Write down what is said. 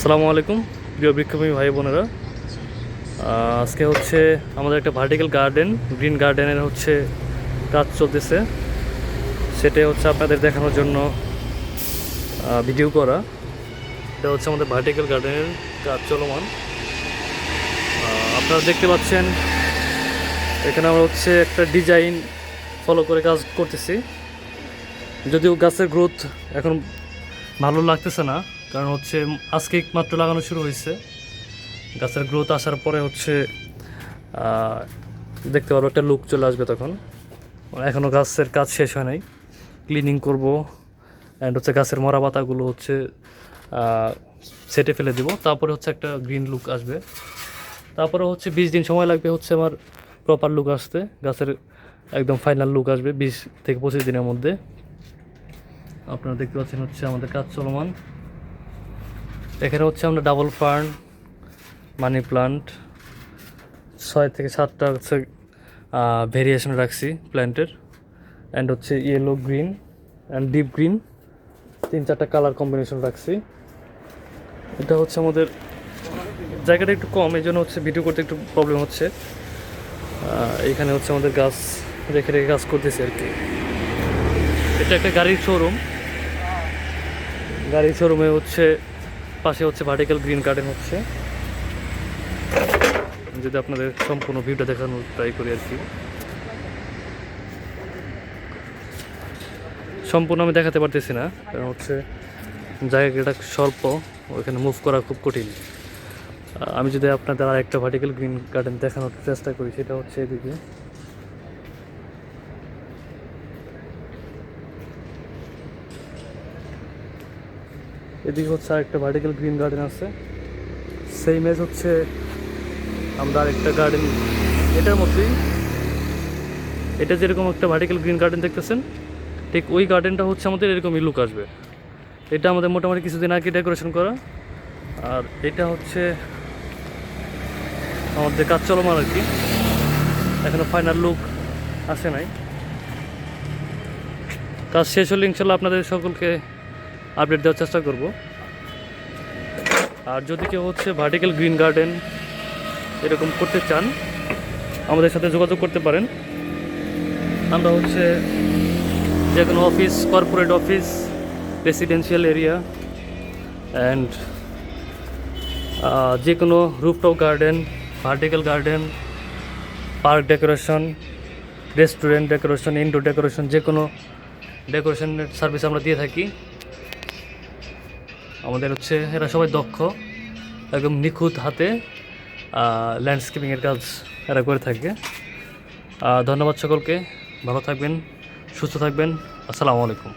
আসসালামু আলাইকুম, প্রিয় বৃক্ষপ্রেমী ভাই বোনেরা। আজকে হচ্ছে আমাদের একটা ভার্টিক্যাল গার্ডেন গ্রিন গার্ডেনের হচ্ছে কাজ চলতেছে। সেটা হচ্ছে আপনাদের দেখানোর জন্য ভিডিও করা। এটা হচ্ছে আমাদের ভার্টিক্যাল গার্ডেনের কাজ চলমান। আপনারা দেখতে পাচ্ছেন, এখানে আমরা হচ্ছে একটা ডিজাইন ফলো করে কাজ করতেছি। যদিও গাছের গ্রোথ এখন ভালো লাগতেছে না কারণ হচ্ছে আজকে মাত্র লাগানো শুরু হয়েছে। গাছের গ্রোথ আসার পরে হচ্ছে দেখতে পারব একটা লুক চলে আসবে তখন। এখনও গাছের কাজ শেষ হয় নাই। ক্লিনিং করব অ্যান্ড হচ্ছে গাছের মরা পাতাগুলো হচ্ছে সেটে ফেলে দিব। তারপরে হচ্ছে একটা গ্রিন লুক আসবে। তারপরে হচ্ছে বিশ দিন সময় লাগবে হচ্ছে আমার প্রপার লুক আসতে। গাছের একদম ফাইনাল লুক আসবে বিশ থেকে পঁচিশ দিনের মধ্যে। আপনারা দেখতে পাচ্ছেন হচ্ছে আমাদের কাজ চলমান। এখানে হচ্ছে আমরা ডাবল ফার্ন মানি প্লান্ট ছয় থেকে সাতটা হচ্ছে ভেরিয়েশন রাখছি প্ল্যান্টের অ্যান্ড হচ্ছে yellow green and deep green তিন চারটা কালার কম্বিনেশন রাখছি। এটা হচ্ছে আমাদের জায়গাটা একটু কম, এই জন্য হচ্ছে ভিডিও করতে একটু প্রবলেম হচ্ছে। এখানে হচ্ছে আমাদের গাছ রেখে রেখে কাজ করতেছি আর কি। এটা একটা গাড়ির শোরুম গাড়ির শোরুমে হচ্ছে পাশে হচ্ছে ভার্টিক্যাল গ্রিন গার্ডেন হচ্ছে। যদি আপনাদের সম্পূর্ণ ভিউটা দেখানোর ট্রাই করি আর কি। সম্পূর্ণ আমি দেখাতে পারতেছি না, কারণ হচ্ছে জায়গাটা স্বল্প, ওইখানে মুভ করা খুব কঠিন। আমি যদি আপনাদের আর একটা ভার্টিক্যাল গ্রিন গার্ডেন দেখানোর চেষ্টা করি, সেটা হচ্ছে এদিকে। এদিকে হচ্ছে আরেকটা ভার্টিক্যাল গ্রিন গার্ডেন আছে। সেই মেজ হচ্ছে আমরা আরেকটা গার্ডেন এটার মধ্যেই, এটা যেরকম একটা ভার্টিক্যাল গ্রিন গার্ডেন দেখতেছেন, ঠিক ওই গার্ডেনটা হচ্ছে আমাদের এরকমই লুক আসবে। এটা আমাদের মোটামুটি কিছুদিন আগে ডেকোরেশন করা, আর এটা হচ্ছে আমাদের কাজ চলমান আর কি। এখনও ফাইনাল লুক আসে নাই। কাজ শেষ হলে ইনশাল্লাহ আপনাদের সকলকে আপডেট দেওয়ার চেষ্টা করব। আর যদি কেউ হচ্ছে ভার্টিক্যাল গ্রিন গার্ডেন এরকম করতে চান, আমাদের সাথে যোগাযোগ করতে পারেন। আমরা হচ্ছে যে কোনো office corporate office residential area and যে কোনো rooftop garden vertical garden park decoration restaurant decoration indoor decoration যে কোনো ডেকোরেশনের সার্ভিস আমরা দিয়ে থাকি। আমাদের হচ্ছে, এরা সবাই দক্ষ, একদম নিখুঁত হাতে ল্যান্ডস্কেপিংয়ের কাজ এরা করে থাকে। ধন্যবাদ সকলকে, ভালো থাকবেন, সুস্থ থাকবেন, আসসালামু আলাইকুম।